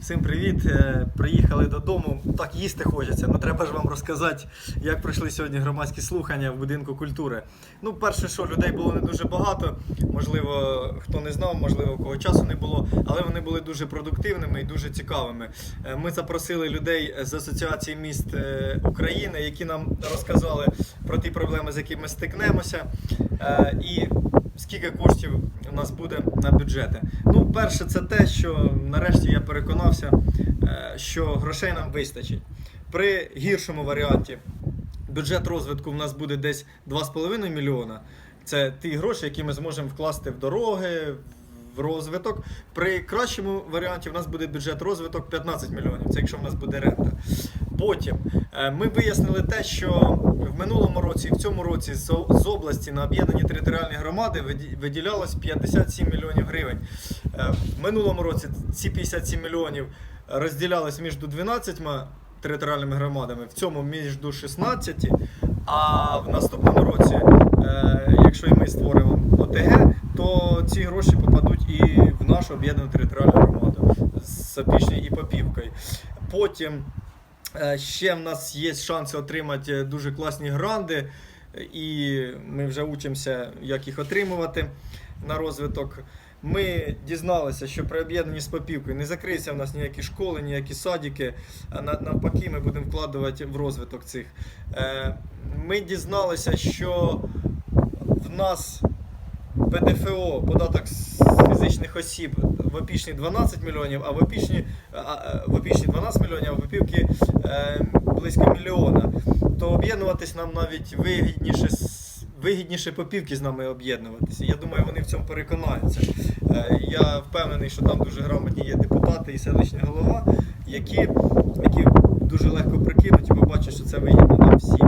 Всім привіт! Е, Приїхали додому. Так їсти хочеться. Ну треба ж вам розказати, як пройшли сьогодні громадські слухання в будинку культури. Ну, перше, що людей було не дуже багато. Можливо, хто не знав, можливо, кого часу не було, але вони були дуже продуктивними і дуже цікавими. Е, Ми запросили людей з Асоціації міст е, України, які нам розказали про ті проблеми, з якими стикнемося. І скільки коштів у нас буде на бюджети. Ну, перше, це те, що нарешті я переконався, е, що грошей нам вистачить. При гіршому варіанті бюджет розвитку в нас буде десь 2,5 мільйона. Це ті гроші, які ми зможемо вкласти в дороги. В розвиток. При кращому варіанті в нас буде бюджет розвиток 15 мільйонів. Це якщо в нас буде рента. Потім е, ми вияснили те, що в минулому році і в цьому році з області на об'єднані територіальні громади виділялось 57 мільйонів гривень. Е, В минулому році ці 57 мільйонів розділялись між 12 територіальними громадами, в цьому між 16, а в наступному році, е, якщо і ми створимо ОТГ, то ці гроші попадуть і в нашу об'єднану територіальну громаду з Сапічною і Попівкою. Потім ще в нас є шанси отримати дуже класні гранди, е, і ми вже учимося, як їх отримувати на розвиток. Ми дізналися, що при об'єднанні з Попівкою не закриються в нас ніякі школи, ніякі садики. Навпаки, ми будемо вкладувати в розвиток цих. Е, Ми дізналися, що в нас ПДФО, податок з фізичних осіб в опішні 12 мільйонів, а в а, в опішні 12 мільйонів, а в опівки е, близько мільйона. То об'єднуватись нам навіть вигідніше, вигідніше попівки з нами об'єднуватися. Я думаю, вони в цьому переконаються. Е, я впевнений, що там дуже грамотні є депутати і селищний голова, які, які дуже легко прикинуть і побачать, що це вигідно нам всім.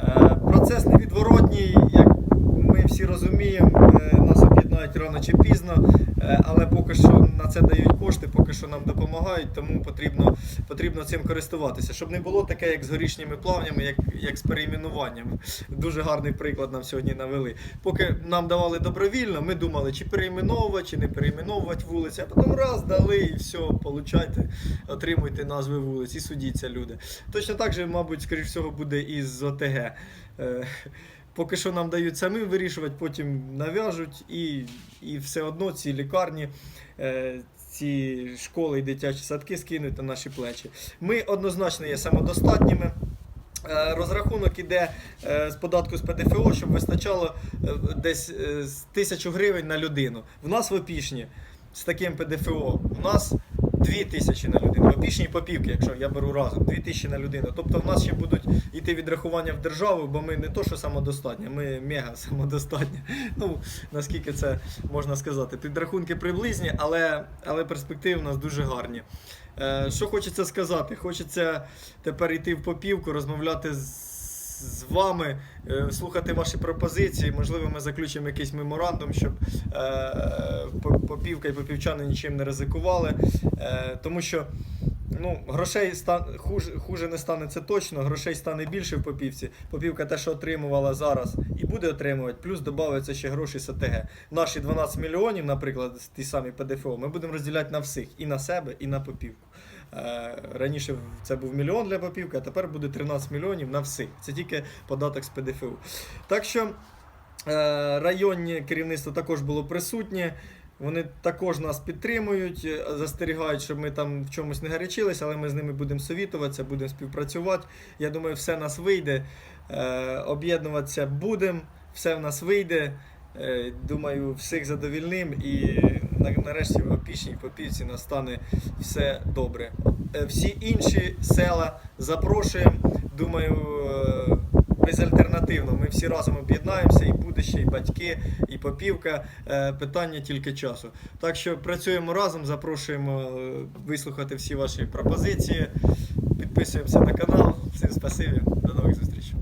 Е, процес невідворотній, як ми всі розуміємо, е, рано чи пізно, е, але поки що на це дають кошти, поки що нам допомагають, тому потрібно, потрібно цим користуватися. Щоб не було таке, як з горішніми плавнями, як, як з перейменуванням. Дуже гарний приклад нам сьогодні навели. Поки нам давали добровільно, ми думали, чи перейменовувати, чи не перейменовувати вулиці, а потім раз дали і все, получайте, отримуйте назви вулиць і судіться люди. Точно так же, мабуть, скоріш всього, буде і з ОТГ. Поки що нам дають самим вирішувати, потім нав'яжуть, і, і все одно ці лікарні, е, ці школи і дитячі садки скинуть на наші плечі. Ми однозначно є самодостатніми. Е, Розрахунок іде е, з податку з ПДФО, щоб вистачало десь тисячу гривень на людину. В нас в Опішні з таким ПДФО у нас 2 тисячі на людину. В Опішні Попівки, якщо я беру разом, 2 тисячі на людину. Тобто в нас ще будуть йти відрахування в державу, бо ми не то, що самодостатні, ми мега самодостатні. Ну, наскільки це можна сказати. Підрахунки приблизні, але, але перспективи у нас дуже гарні. Е, Що хочеться сказати? Хочеться тепер йти в попівку, розмовляти з. З вами е, слухати ваші пропозиції. Можливо, ми заключимо якийсь меморандум, щоб е, попівка і попівчани нічим не ризикували. Е, тому що ну, грошей стан, хуже, хуже не стане це точно, грошей стане більше в попівці. Попівка те, що отримувала зараз, і буде отримувати, плюс додаються ще гроші з ОТГ. Наші 12 мільйонів, наприклад, ті самі ПДФО, ми будемо розділяти на всіх і на себе, і на попівку. Е, Раніше це був мільйон для попівки, а тепер буде 13 мільйонів на всіх. Це тільки податок з ПДФО. Так що е, районні керівництво також було присутнє. Вони також нас підтримують, е, застерігають, щоб ми там в чомусь не гарячилися, але ми з ними будемо совітуватися, будемо співпрацювати. Я думаю, все нас вийде. Об'єднуватися будемо, все в нас вийде. Думаю, всіх задовільним і нарешті в Опішній Попівці настане все добре. Е, Всі інші села запрошуємо. Думаю, е, безальтернативно. Ми всі разом об'єднаємося, і будище, і батьки, і попівка. Е, Питання тільки часу. Так що працюємо разом, запрошуємо вислухати всі ваші пропозиції. Підписуємося на канал. Всім спасибі, до нових зустрічей.